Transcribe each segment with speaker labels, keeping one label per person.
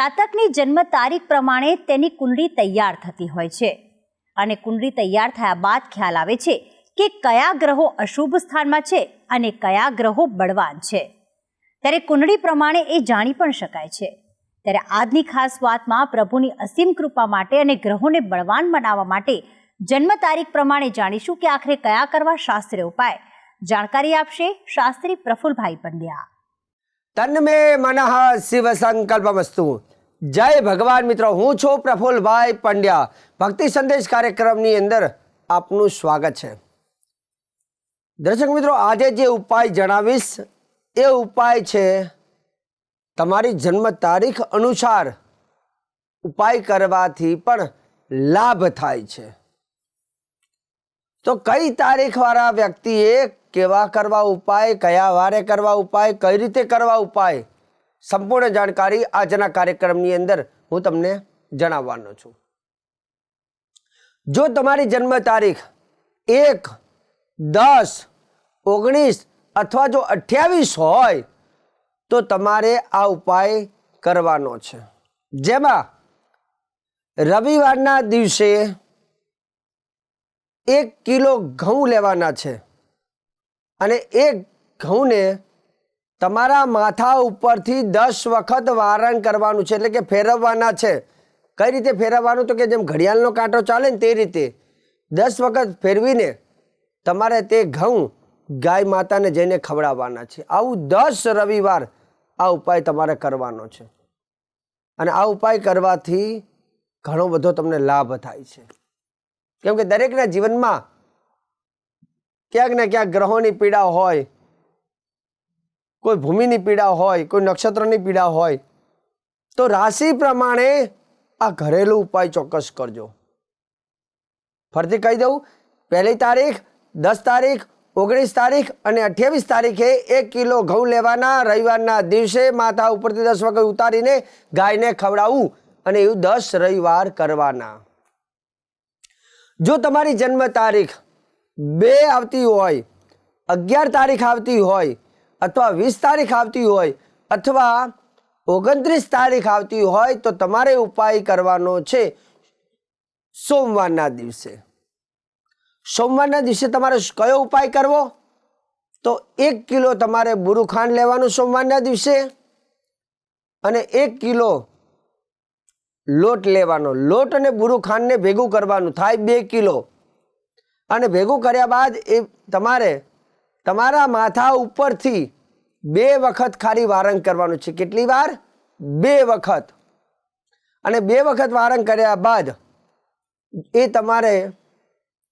Speaker 1: જાતકની જન્મ તારીખ પ્રમાણે તેની કુંડળી તૈયાર થતી હોય છે. અને કુંડળી તૈયાર થયા બાદ ખ્યાલ આવે છે કે કયા ગ્રહો અશુભ સ્થાનમાં છે અને કયા ગ્રહો બળવાન છે. ત્યારે કુંડળી પ્રમાણે એ જાણી પણ શકાય છે. ત્યારે આજની ખાસ વાતમાં પ્રભુની અસીમ કૃપા માટે અને ગ્રહોને બળવાન બનાવવા માટે જન્મ તારીખ પ્રમાણે જાણીશું કે આખરે કયા કરવા શાસ્ત્રીય ઉપાય. જાણકારી આપશે શાસ્ત્રી પ્રફુલભાઈ પંડ્યા.
Speaker 2: તન્મે મનઃ શિવ સંકલ્પમસ્તુ. જય ભગવાન મિત્રો, હું છું પ્રફુલભાઈ પંડ્યા. ભક્તિ સંદેશ કાર્યક્રમની અંદર આપનું સ્વાગત છે. દર્શક મિત્રો, આજે જે ઉપાય જણાવીશ, એ ઉપાય છે તમારી જન્મ તારીખ અનુસાર ઉપાય કરવાથી પણ લાભ થાય છે. તો કઈ તારીખવાળા વ્યક્તિએ કેવા કરવા ઉપાય, કયા વારે કરવા ઉપાય, કઈ રીતે કરવા ઉપાય સંપૂર્ણ જાણકારી આજના કાર્યક્રમની અંદર હું તમને જણાવવાનો છું. જો તમારી જન્મ તારીખ એક, દસ, ઓગણીસ અથવા જો અઠ્યાવીસ હોય, તો તમારે આ ઉપાય કરવાનો છે. જેમાં રવિવારના દિવસે એક કિલો ઘઉં લેવાના છે અને એક ઘઉંને તમારા માથા ઉપરથી દસ વખત વારણ કરવાનું છે, એટલે કે ફેરવવાના છે. કઈ રીતે ફેરવવાનું? તો કે જેમ ઘડિયાળનો કાંટો ચાલે ને તે રીતે. દસ વખત ફેરવીને તમારે તે ઘઉં ગાય માતાને જઈને ખવડાવવાના છે. આવું દસ રવિવાર આ ઉપાય તમારે કરવાનો છે. અને આ ઉપાય કરવાથી ઘણો બધો તમને લાભ થાય છે. કેમ કે દરેકના જીવનમાં ક્યાંક ને ક્યાંક ગ્રહોની પીડા હોય કોઈ ભૂમિની પીડા હોય, કોઈ નક્ષત્રની પીડા હોય, તો રાશિ પ્રમાણે આ ઘરેલું ઉપાય ચોક્કસ કરજો. ફરીથી કહી દઉં, પહેલી તારીખ, દસ તારીખ, ઓગણીસ તારીખ અને અઠ્યાવીસ તારીખે એક કિલો ઘઉં લેવાના, રવિવારના દિવસે માથા ઉપરથી દસ વખત ઉતારીને ગાયને ખવડાવવું અને એવું દસ રવિવાર કરવાના. જો તમારી જન્મ તારીખ બે આવતી હોય, અગિયાર તારીખ આવતી હોય અથવા વીસ તારીખ આવતી હોય અથવા ઓગણત્રીસ તારીખ આવતી હોય તો તમારે ઉપાય કરવાનો છે સોમવારના દિવસે. સોમવારના દિવસે તમારે કયો ઉપાય કરવો? તો એક કિલો તમારે બુરુ ખાંડ લેવાનું સોમવારના દિવસે અને એક કિલો લોટ લેવાનો. લોટ અને બુરુ ખાંડને ભેગું કરવાનું થાય બે કિલો. અને ભેગું કર્યા બાદ એ તમારે તમારા માથા ઉપરથી બે વખત ખાલી વારંગ કરવાનું છે. કેટલી વાર? બે વખત. અને બે વખત વારંગ કર્યા બાદ એ તમારે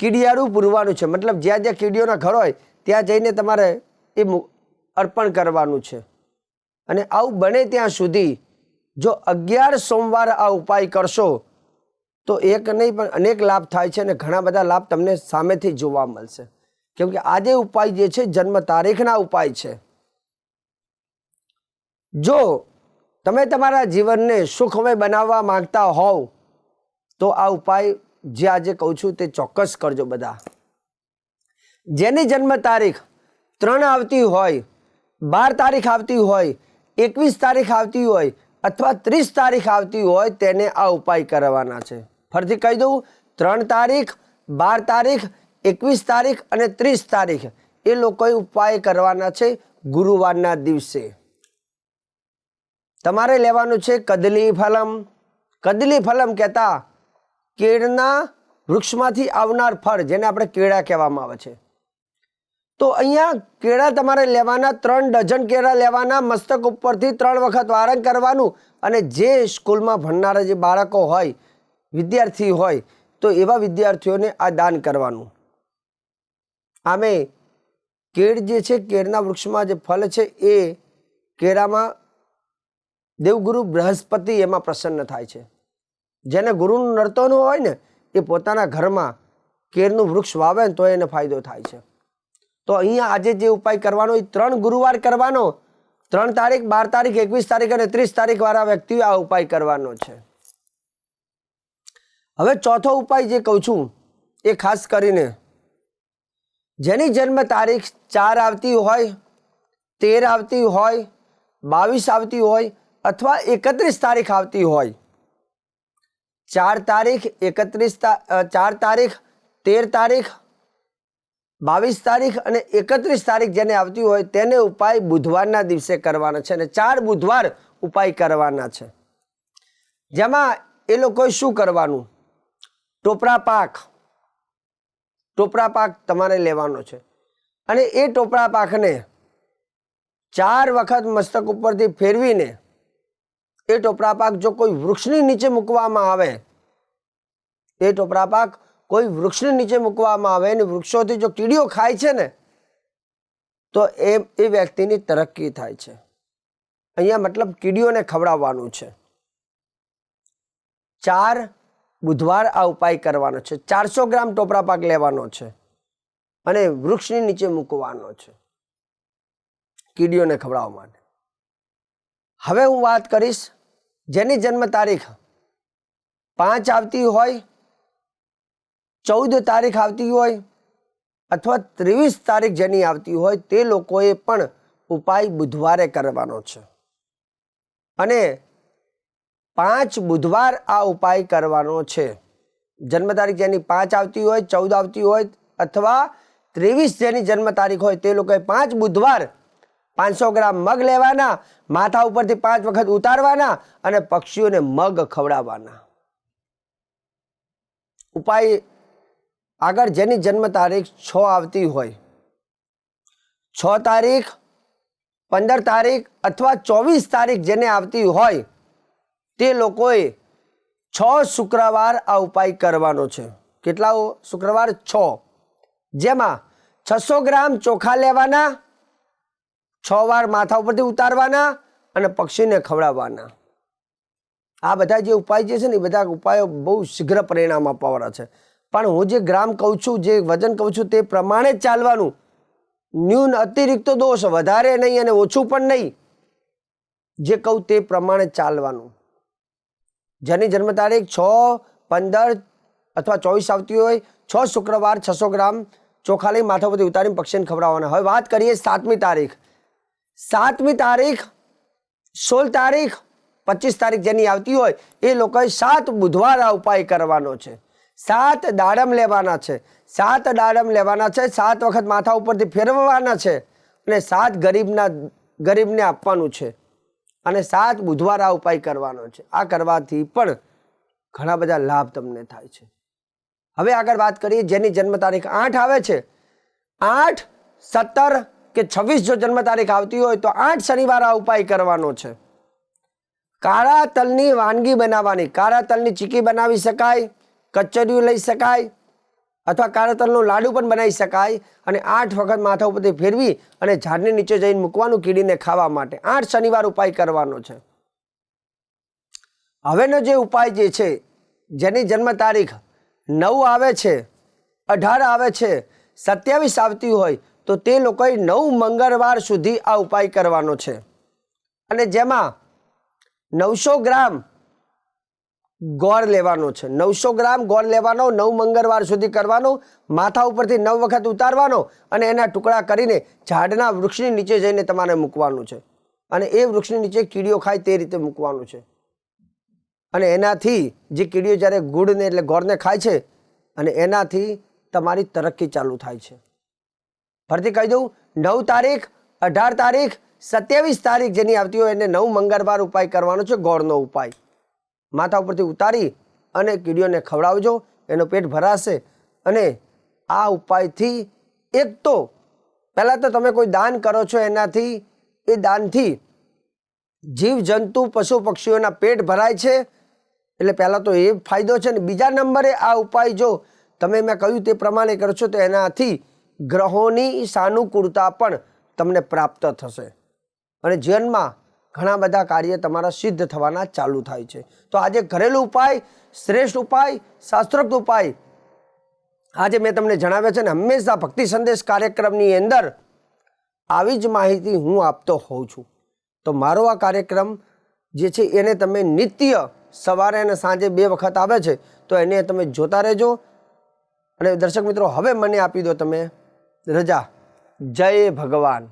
Speaker 2: કીડિયારું પૂરવાનું છે. મતલબ જ્યાં જ્યાં કીડીઓના ઘર હોય, ત્યાં જઈને તમારે એ અર્પણ કરવાનું છે. અને આવું બને ત્યાં સુધી જો અગિયાર સોમવાર આ ઉપાય કરશો, તો એક નહીં પણ અનેક લાભ થાય છે અને ઘણા બધા લાભ તમને સામેથી જોવા મળશે. કેમ કે આજે ઉપાય જે છે, જન્મ તારીખના ઉપાય છે. જો તમે તમારા જીવનને સુખમય બનાવવા માંગતા હોવ, તો આ ઉપાય જે આજે કહું છું તે ચોક્કસ કરજો બધા. જેની જન્મ તારીખ ત્રણ આવતી હોય, બાર તારીખ આવતી હોય, એકવીસ તારીખ આવતી હોય, અથવા ત્રીસ તારીખ આવતી હોય, તેને આ ઉપાય કરવાના છે. ફરીથી કહી દઉં, ત્રણ તારીખ, બાર તારીખ એકવીસ તારીખ અને ત્રીસ તારીખ એ લોકોએ ઉપાય કરવાના છે ગુરુવારના દિવસે. તમારે લેવાનું છે કદલી ફલમ. કદલી ફલમ કહેતા કેળના વૃક્ષમાંથી આવનાર ફળ, જેને આપણે કેળા કહેવામાં આવે છે. તો અહીંયા કેળા તમારે લેવાના, ત્રણ ડઝન કેળા લેવાના, મસ્તક ઉપરથી ત્રણ વખત વારંગ કરવાનું અને જે સ્કૂલમાં ભણનારા જે બાળકો હોય, વિદ્યાર્થી હોય, તો એવા વિદ્યાર્થીઓને આ દાન કરવાનું. આમે કેળ જે છે, કેળના વૃક્ષમાં જે ફળ છે, એ કેળામાં દેવગુરુ બૃહસ્પતિ એમાં પ્રસન્ન થાય છે. જેને ગુરુનું નડતોનું હોય ને, એ પોતાના ઘરમાં કેળનું વૃક્ષ વાવે ને તો એને ફાયદો થાય છે. તો અહીંયા આજે જે ઉપાય કરવાનો, એ ત્રણ ગુરુવાર કરવાનો. ત્રણ તારીખ, બાર તારીખ, એકવીસ તારીખ અને ત્રીસ તારીખ વાળા વ્યક્તિએ આ ઉપાય કરવાનો છે. હવે ચોથો ઉપાય જે કહું છું, એ ખાસ કરીને જેની જન્મ તારીખ ચાર આવતી હોય, તેર આવતી હોય, બાવીસ આવતી હોય અથવા એકત્રીસ તારીખ આવતી હોય. ચાર તારીખ, એકત્રીસ ચાર તારીખ, તેર તારીખ, બાવીસ તારીખ અને એકત્રીસ તારીખ જેને આવતી હોય તેને ઉપાય બુધવારના દિવસે કરવાના છે અને ચાર બુધવાર ઉપાય કરવાના છે. જેમાં એ લોકોએ શું કરવાનું? ટોપરા પાક. ટોપરા પાક તમારે લેવાનો છે. અને એ ટોપરા પાકને ચાર વખત મસ્તક ઉપરથી ફેરવીને એ ટોપરા પાક જો કોઈ વૃક્ષની નીચે મૂકવામાં આવે, એ ટોપરા પાક કોઈ વૃક્ષની નીચે મૂકવામાં આવે અને વૃક્ષોથી જો કીડીઓ ખાય છે ને, તો એ એ વ્યક્તિની તરક્કી થાય છે. અહીંયા મતલબ કીડીઓને ખવડાવવાનું છે. ચાર બુધવાર આ ઉપાય કરવાનો છે. ચારસો ગ્રામ ટોપરા પાક લેવાનો છે અને વૃક્ષની નીચે મૂકવાનો છે. કીડીઓને ખવડાવવા માટે. હવે હું વાત કરીશ જેની જન્મ તારીખ પાંચ આવતી હોય, ચૌદ તારીખ આવતી હોય અથવા ત્રેવીસ તારીખ જેની આવતી હોય તે લોકોએ પણ ઉપાય બુધવારે કરવાનો છે. અને પાંચ બુધવાર આ ઉપાય કરવાનો છે. જન્મ તારીખ જેની પાંચ આવતી હોય, ચૌદ આવતી હોય અથવા ત્રેવીસ જેની જન્મ તારીખ હોય, તે લોકોએ પાંચ બુધવાર પાંચસો ગ્રામ મગ લેવાના, માથા ઉપરથી પાંચ વખત ઉતારવાના અને પક્ષીઓને મગ ખવડાવવાના. ઉપાય આગળ જેની જન્મ તારીખ છ આવતી હોય. છ તારીખ, પંદર તારીખ અથવા ચોવીસ તારીખ જેને આવતી હોય તે લોકોએ છ શુક્રવાર આ ઉપાય કરવાનો છે. કેટલા શુક્રવાર છ. જેમાં છસો ગ્રામ ચોખા લેવાના, છ વાર માથા ઉપરથી ઉતારવાના અને પક્ષીને ખવડાવવાના. આ બધા જે ઉપાય જે છે ને, એ બધા ઉપાયો બહુ શીઘ્ર પરિણામ આપવાવાળા છે. પણ હું જે ગ્રામ કહું છું, જે વજન કહું છું, તે પ્રમાણે જ ચાલવાનું. ન્યૂન અતિરિક્ત દોષ વધારે નહીં અને ઓછું પણ નહીં. જે કહું તે પ્રમાણે ચાલવાનું. જેની જન્મ તારીખ છ, પંદર અથવા ચોવીસ આવતી હોય, છ શુક્રવાર છસો ગ્રામ ચોખા લઈ માથા પરથી ઉતારીને પક્ષીને ખવડાવવાના. હવે વાત કરીએ સાતમી તારીખ. સાતમી તારીખ, સોળ તારીખ, પચીસ તારીખ જેની આવતી હોય, એ લોકોએ સાત બુધવાર આ ઉપાય કરવાનો છે. સાત દાડમ લેવાના છે. સાત દાડમ લેવાના છે, સાત વખત માથા ઉપરથી ફેરવવાના છે અને સાત ગરીબના, ગરીબને આપવાનું છે. અને સાત બુધવાર આ ઉપાય કરવાનો છે. આ કરવાથી પણ ઘણા બધા લાભ તમને થાય છે. હવે આગળ વાત કરીએ, જેની જન્મ તારીખ આઠ આવે છે. આઠ, સત્તર કે છવ્વીસ જો જન્મ તારીખ આવતી હોય તો આઠ શનિવાર આ ઉપાય કરવાનો છે. કાળા તલની વાનગી બનાવવાની. કાળા તલની ચીકી બનાવી શકાય કચરિયું લઈ શકાય અથવા કાળા લાડુ પણ બનાવી શકાય અને આઠ વખત માથા ઉપરથી ફેરવી અને ઝાડની નીચે જઈને મૂકવાનું કીડીને ખાવા માટે. આઠ શનિવાર ઉપાય કરવાનો છે. હવેનો જે ઉપાય જે છે, જેની જન્મ તારીખ નવ આવે છે, અઢાર આવે છે, સત્યાવીસ આવતી હોય, તો તે લોકોએ નવ મંગળવાર સુધી આ ઉપાય કરવાનો છે. અને જેમાં નવસો ગ્રામ ગોળ લેવાનો છે. નવસો ગ્રામ ગોળ લેવાનો, નવ મંગળવાર સુધી કરવાનો, માથા ઉપરથી નવ વખત ઉતારવાનો અને એના ટુકડા કરીને ઝાડના વૃક્ષની નીચે જઈને તમારે મૂકવાનું છે. અને એ વૃક્ષની નીચે કીડીઓ ખાય તે રીતે મૂકવાનું છે. અને એનાથી જે કીડીઓ જ્યારે ગુડને એટલે ગોળને ખાય છે અને એનાથી તમારી તરક્કી ચાલુ થાય છે. ફરીથી કહી દઉં, નવ તારીખ, અઢાર તારીખ, સત્યાવીસ તારીખ જેની આવતી હોય એને નવ મંગળવાર ઉપાય કરવાનો છે ગોળનો ઉપાય. માથા ઉપરથી ઉતારી અને કીડીઓને ખવડાવજો, એનો પેટ ભરાશે. અને આ ઉપાયથી એક તો પહેલાં તો તમે કોઈ દાન કરો છો એનાથી, એ દાનથી જીવજંતુ, પશુ પક્ષીઓના પેટ ભરાય છે. એટલે પહેલાં તો એ ફાયદો છે ને બીજા નંબરે આ ઉપાય જો તમે મેં કહ્યું તે પ્રમાણે કરશો તો એનાથી ગ્રહોની સાનુકૂળતા પણ તમને પ્રાપ્ત થશે. અને જીવનમાં ઘણા બધા કાર્ય તમારા સિદ્ધ થવાના ચાલુ થાય છે. તો આજે ઘરેલું ઉપાય, શ્રેષ્ઠ ઉપાય, શાસ્ત્રોક્ત ઉપાય આજે મેં તમને જણાવ્યા છે ને હંમેશા ભક્તિ સંદેશ કાર્યક્રમની અંદર આવી જ માહિતી હું આપતો હોઉં છું. તો મારો આ કાર્યક્રમ જે છે એને તમે નિત્ય સવારે અને સાંજે બે વખત આવે છે, તો એને તમે જોતા રહેજો. અને દર્શક મિત્રો, હવે મને આપી દો તમે રજા. જય ભગવાન.